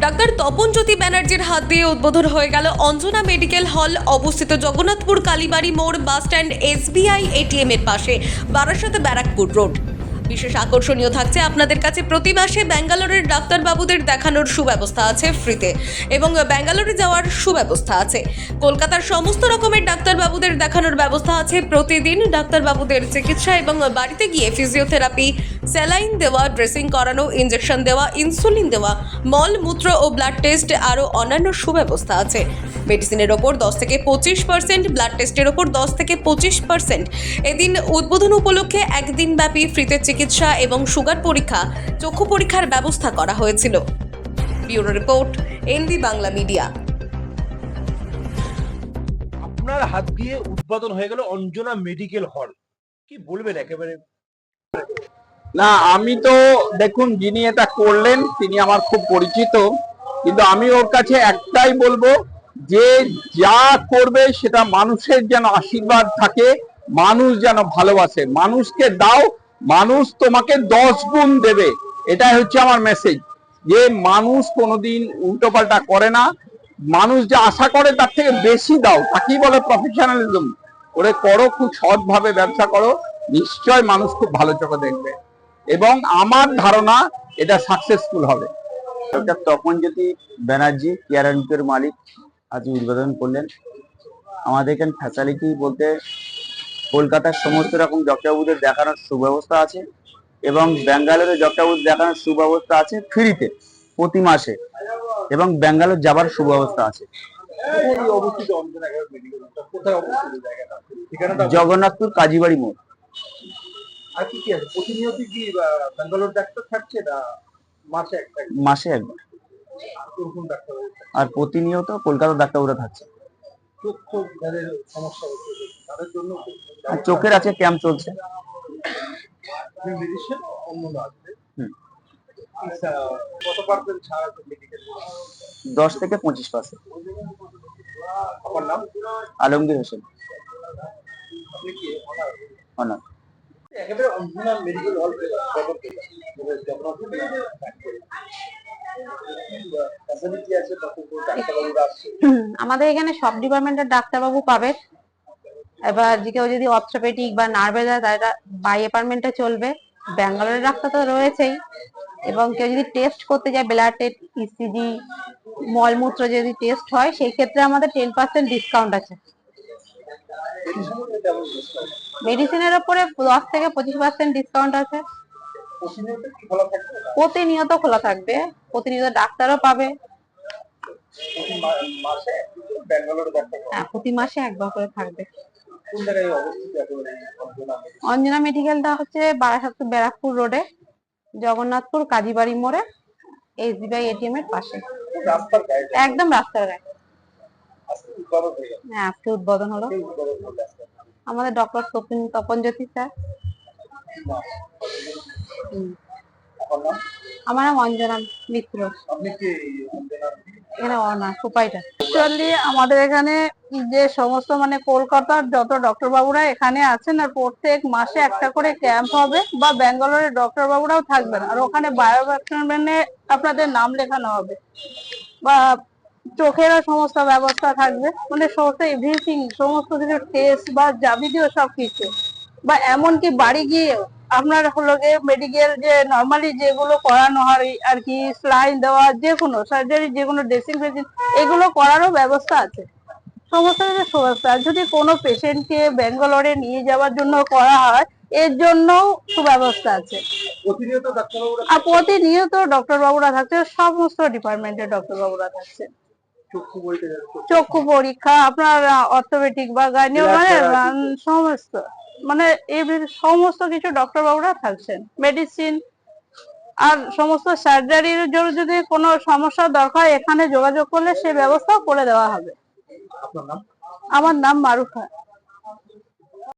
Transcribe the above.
Doctor Tapan জ্যোতি ব্যানার্জির হাত দিয়ে উদ্বোধন হয়ে গেল অঞ্জনা মেডিকেল হল, অবস্থিত জগন্নাথপুর কালীবাড়ি মোড় বাস বাসস্ট্যান্ড এসবিআই এটিএম এর পাশে, বারাসাত ব্যারাকপুর রোড। বিশেষ আকর্ষণীয় থাকছে আপনাদের কাছে। প্রতি মাসে ব্যাঙ্গালোরের ডাক্তারবাবুদের দেখানোর সুব্যবস্থা আছে ফ্রিতে এবং ব্যাঙ্গালোরে যাওয়ার সুব্যবস্থা আছে। কলকাতার সমস্ত রকমের ডাক্তারবাবুদের দেখানোর ব্যবস্থা আছে। প্রতিদিন ডাক্তারবাবুদের চিকিৎসা এবং বাড়িতে গিয়ে ফিজিওথেরাপি, স্যালাইন দেওয়া, ড্রেসিং করানো, ইনজেকশন দেওয়া, ইনসুলিন দেওয়া, মল, মূত্র ও ব্লাড টেস্ট আরও অন্যান্য সুব্যবস্থা আছে। মেডিসিনের ওপর দশ থেকে পঁচিশ পার্সেন্ট ব্লাড টেস্টের ওপর দশ থেকে পঁচিশ পার্সেন্ট। এদিন উদ্বোধন উপলক্ষে একদিন ব্যাপী ফ্রিতে চিকিৎসা এবং সুগার পরীক্ষা চক্ষু পরীক্ষার ব্যবস্থা করা হয়েছিল। Bureau report NB Bangla media. আপনার হাত দিয়ে উদ্বোধন হয়ে গেল অঞ্জনা মেডিকেল হল। কি বলবেন একেবারে? না আমি তো দেখুন যিনি এটা করলেন তিনি আমার খুব পরিচিত। কিন্তু আমি ওর কাছে একটাই বলব যে যা করবে সেটা মানুষের যেন আশীর্বাদ থাকে, মানুষ যেন ভালোবাসে। মানুষকে দাও, মানুষ তোমাকে দশ গুণ দেবে। এটাই হচ্ছে আমার মেসেজ যে মানুষ কোনোদিন উল্টোপাল্টা করে না। মানুষ যা আশা করে তার থেকে বেশি দাও। তাকেই বলে প্রফেশনালিজম ওরে করো, খুব সৎভাবে ব্যবসা করো। নিশ্চয় মানুষ খুব ভালো চোখে দেখবে। এবং আমার ধারণা এটা সাকসেসফুল হবে। ডক্টর তপনজ্যোতি ব্যানার্জি কেয়ার মালিক আজ উদ্বোধন করলেন। আমাদের এখানে ফ্যাসিলিটি বলতে কলকাতার সমস্ত রকম ডক্টরবাবুদের দেখানোর সুব্যবস্থা আছে এবং ব্যাঙ্গালোরে ডক্টরবাবুদের দেখানোর সুব্যবস্থা আছে ফ্রিতে প্রতি মাসে এবং ব্যাঙ্গালোর যাবার সুব্যবস্থা আছে। জগন্নাথপুর কাজীবাড়ি মোড়। আর কি কি আছে? প্রতিনিয়ত কি ব্যাঙ্গালোর ডাক্তার থাকছে না মাসে একটা? মাসে একবার। আর প্রতিনিয়ত কলকাতার ডাক্তারবাবুরা থাকছে। আর চোখের আছে ক্যাম্প চলছে। আচ্ছা, দশ থেকে পঁচিশ percent Alamgir Hossain. Honour? Honour. একেবারে মেডিকেল হল আমাদের এখানে সব ডিপার্টমেন্টের ডাক্তারবাবু পাবে। এবার যে কেউ যদি অর্থোপেডিক বা নার্ভে যায়, তারা বাই অ্যাপার্টমেন্টে চলবে। ব্যাঙ্গালোরের ডাক্তার তো রয়েছেই। এবং কেউ যদি টেস্ট করতে যায় ব্লাড ইসিজি মলমূত্র যদি টেস্ট হয় সেই ক্ষেত্রে আমাদের টেন পার্সেন্ট ডিসকাউন্ট আছে। মেডিসিনের ওপরে দশ থেকে পঁচিশ পার্সেন্ট ডিসকাউন্ট আছে। প্রতিনিয়ত খোলা থাকবে? প্রতিনিয়ত ডাক্তারও পাবে। হ্যাঁ প্রতি মাসে একবার করে থাকবে। অঞ্জনা মেডিকেলটা হচ্ছে বারাসাত ব্যারাকপুর রোডে জগন্নাথপুর কাজীবাড়ি মোড়ে এসবিআই এটিএম এর পাশে। একদম রাস্তার গায়ে। হয়ে আজকে উদ্বোধন হলো? আমাদের ডক্টর তপন জ্যোতি স্যার? আমার নাম অঞ্জনা মিত্র। এখানে অনার সুপাইটার অ্যাকচুয়ালি আমাদের এখানে যে সমস্ত মানে কলকাতার যত ডক্টর বাবুরা এখানে আছেন আর প্রত্যেক মাসে একটা করে ক্যাম্প হবে বা ব্যাঙ্গালোরের ডক্টর বাবুরাও থাকবেন। আর ওখানে বায়োভ্যাকসিনে আপনাদের নাম লেখানো হবে। বা চোখেরও সমস্ত ব্যবস্থা থাকবে। মানে সমস্ত এভরিথিং সমস্ত কিছু টেস্ট বা যাবতীয় সব কিছু বা এমনকি বাড়ি গিয়ে আপনার হলো গিয়ে মেডিকেল যে নর্মালি যেগুলো করানো হয় আর কি স্লাইন দেওয়া যে কোনো সার্জারি যে কোনো ড্রেসিং ফেসিং এগুলো করারও ব্যবস্থা আছে। সমস্ত কিছু সুব্যবস্থা। যদি কোনো পেশেন্টকে ব্যাঙ্গালোরে নিয়ে যাওয়ার জন্য করা হয় এর জন্যও সুব্যবস্থা আছে। প্রতিনিয়ত ডাক্তারবাবুরা আর প্রতিনিয়ত ডক্টর বাবুরা থাকছে সমস্ত ডিপার্টমেন্টের ডক্টর বাবুরা থাকছে। চক্ষু পরীক্ষা আপনার অর্থোপেটিক বা গাইনিও মানে সমস্ত। মানে এই সমস্ত কিছু ডক্টর বাবুরা থাকছেন। মেডিসিন আর সমস্ত সার্জারির জন্য যদি কোনো সমস্যা দরকার এখানে যোগাযোগ করলে সে ব্যবস্থাও করে দেওয়া হবে। আপনার নাম? আমার নাম মারুফা।